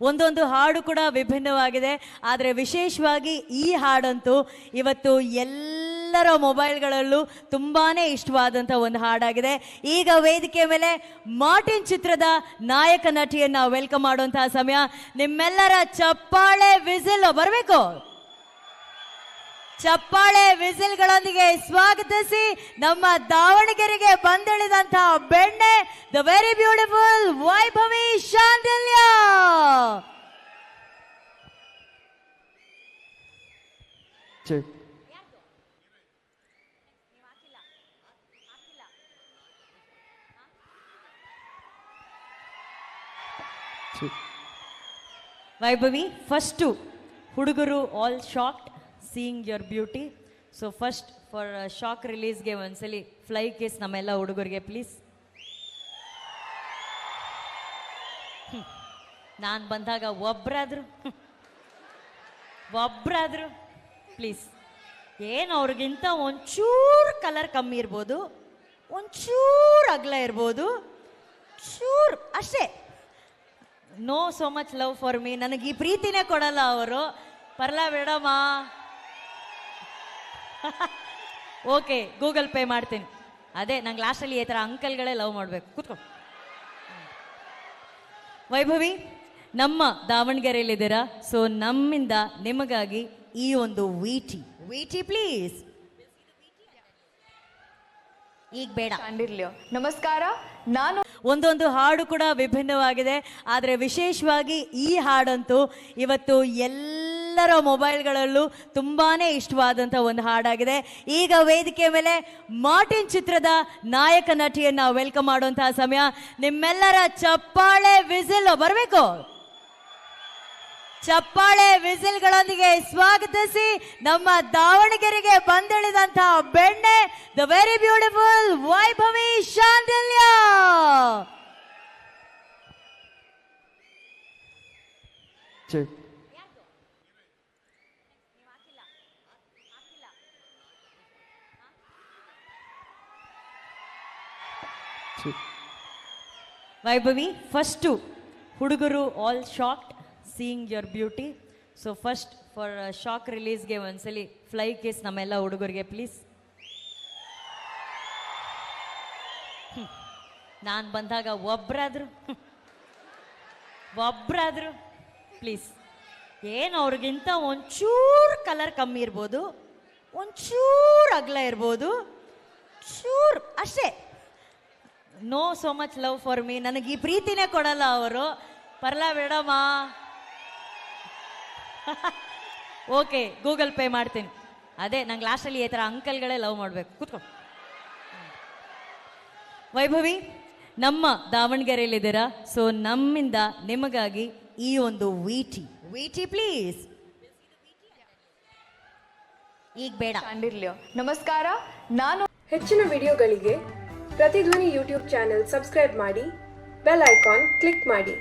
ಒಂದೊಂದು ಹಾಡು ಕೂಡ ವಿಭಿನ್ನವಾಗಿದೆ. ಆದರೆ ವಿಶೇಷವಾಗಿ ಈ ಹಾಡಂತೂ ಇವತ್ತು ಎಲ್ಲರ ಮೊಬೈಲ್ಗಳಲ್ಲೂ ತುಂಬಾನೇ ಇಷ್ಟವಾದಂಥ ಒಂದು ಹಾಡಾಗಿದೆ. ಈಗ ವೇದಿಕೆ ಮೇಲೆ ಮಾರ್ಟಿನ್ ಚಿತ್ರದ ನಾಯಕ ನಟಿಯನ್ನ ವೆಲ್ಕಮ್ ಮಾಡುವಂತಹ ಸಮಯ. ನಿಮ್ಮೆಲ್ಲರ ಚಪ್ಪಾಳೆ ವಿಸಿಲ್ ಬರಬೇಕು. ಚಪ್ಪಾಳೆ ವಿಸಿಲ್ಗಳೊಂದಿಗೆ ಸ್ವಾಗತಿಸಿ ನಮ್ಮ ದಾವಣಗೆರೆಗೆ ಬಂದಿಳಿದಂತಹ ಬೆಣ್ಣೆ the very beautiful Vaibhavi Shandilya Check. Vaibhavi first ಹುಡುಗರು all shocked seeing your beauty so first for shock ರಿಲೀಸ್ಗೆ ಒಂದ್ಸಲಿ ಫ್ಲೈ ಕೇಸ್ ನಮ್ಮೆಲ್ಲ ಹುಡುಗರಿಗೆ ಪ್ಲೀಸ್ ನಾನು ಬಂದಾಗ ಒಬ್ಬರಾದ್ರು ಒಬ್ರಾದ್ರು ಪ್ಲೀಸ್ ಏನು ಅವ್ರಿಗಿಂತ ಒಂಚೂರು ಕಲರ್ ಕಮ್ಮಿ ಇರ್ಬೋದು, ಒಂಚೂರು ಅಗಲ ಇರ್ಬೋದು, ಚೂರು, ಅಷ್ಟೇ. No so much love for me ನನಗೆ ಈ ಪ್ರೀತಿನೇ ಕೊಡಲ್ಲ ಅವರು. ಪರ್ಲ ಬೇಡಮ್ಮ. ಓಕೆ ಗೂಗಲ್ ಪೇ ಮಾಡ್ತೀನಿ. ಅದೇ, ನಂಗೆ ಲಾಸ್ಟಲ್ಲಿ ಈ ಥರ ಅಂಕಲ್ಗಳೇ ಲವ್ ಮಾಡಬೇಕು. ಕೂತ್ಕೊ. ವೈಭವಿ? ನಮ್ಮ ದಾವಣಗೆರೆಯಲ್ಲಿದ್ದೀರಾ? ಸೊ ನಮ್ಮಿಂದ ನಿಮಗಾಗಿ ಈ ಒಂದು ವೀಟಿ. ವೀಟಿ ಪ್ಲೀಸ್ ಈಗ ಬೇಡ. ಕಂಡಿರ್ಲಿಯೋ ನಮಸ್ಕಾರ. ನಾನು ಒಂದೊಂದು ಹಾಡು ಕೂಡ ವಿಭಿನ್ನವಾಗಿದೆ. ಆದರೆ ವಿಶೇಷವಾಗಿ ಈ ಹಾಡಂತೂ ಇವತ್ತು ಎಲ್ಲರ ಮೊಬೈಲ್ಗಳಲ್ಲೂ ತುಂಬಾನೇ ಇಷ್ಟವಾದಂಥ ಒಂದು ಹಾಡಾಗಿದೆ. ಈಗ ವೇದಿಕೆ ಮೇಲೆ ಮಾರ್ಟಿನ್ ಚಿತ್ರದ ನಾಯಕ ನಟಿಯನ್ನು ವೆಲ್ಕಮ್ ಮಾಡುವಂತಹ ಸಮಯ. ನಿಮ್ಮೆಲ್ಲರ ಚಪ್ಪಾಳೆ ವಿಸಿಲ್ ಬರಬೇಕು. ಚಪ್ಪಾಳೆ ವಿಸಿಲ್ಗಳೊಂದಿಗೆ ಸ್ವಾಗತಿಸಿ ನಮ್ಮ ದಾವಣಗೆರೆಗೆ ಬಂದಿಳಿದಂತಹ ಬೆಣ್ಣೆ the very beautiful Vaibhavi Shandilya. Vaibhavi first ಹುಡುಗರು all shocked seeing your beauty so first for shock ರಿಲೀಸ್ಗೆ ಒಂದ್ಸಲಿ ಫ್ಲೈ ಕೇಸ್ ನಮ್ಮೆಲ್ಲ ಹುಡುಗರಿಗೆ ಪ್ಲೀಸ್ ನಾನು ಬಂದಾಗ ಒಬ್ಬರಾದ್ರು ಒಬ್ರಾದ್ರು ಪ್ಲೀಸ್ ಏನು ಅವ್ರಿಗಿಂತ ಒಂಚೂರು ಕಲರ್ ಕಮ್ಮಿ ಇರ್ಬೋದು ಒಂಚೂರು ಅಗಲ ಇರ್ಬೋದು ಚೂರು ಅಷ್ಟೇ no so much love for me ನನಗೆ ಈ ಪ್ರೀತಿನೇ ಕೊಡಲ್ಲ ಅವರು ಪರ್ಲ ಬೇಡಮ್ಮ ಓಕೆ ಗೂಗಲ್ ಪೇ ಮಾಡ್ತೀನಿ. ಅದೇ ನಂಗೆ ಲಾಸ್ಟಲ್ಲಿ ಈ ಥರ ಅಂಕಲ್ಗಳೇ ಲವ್ ಮಾಡಬೇಕು. ಕೂತ್ಕೊ. ವೈಭವಿ ನಮ್ಮ ದಾವಣಗೆರೆಯಲ್ಲಿದ್ದೀರಾ? ಸೊ ನಮ್ಮಿಂದ ನಿಮಗಾಗಿ ಈ ಒಂದು ವೀಟಿ. ವೀಟಿ ಪ್ಲೀಸ್ ಈಗ ಬೇಡ. ಕಂಡಿರ್ಲಿಯೋ ನಮಸ್ಕಾರ ನಾನು ಹೆಚ್ಚಿನ ವಿಡಿಯೋಗಳಿಗೆ ಪ್ರತಿಧ್ವನಿ ಯೂಟ್ಯೂಬ್ ಚಾನೆಲ್ ಸಬ್ಸ್ಕ್ರೈಬ್ ಮಾಡಿ ಬೆಲ್ ಐಕಾನ್ ಕ್ಲಿಕ್ ಮಾಡಿ.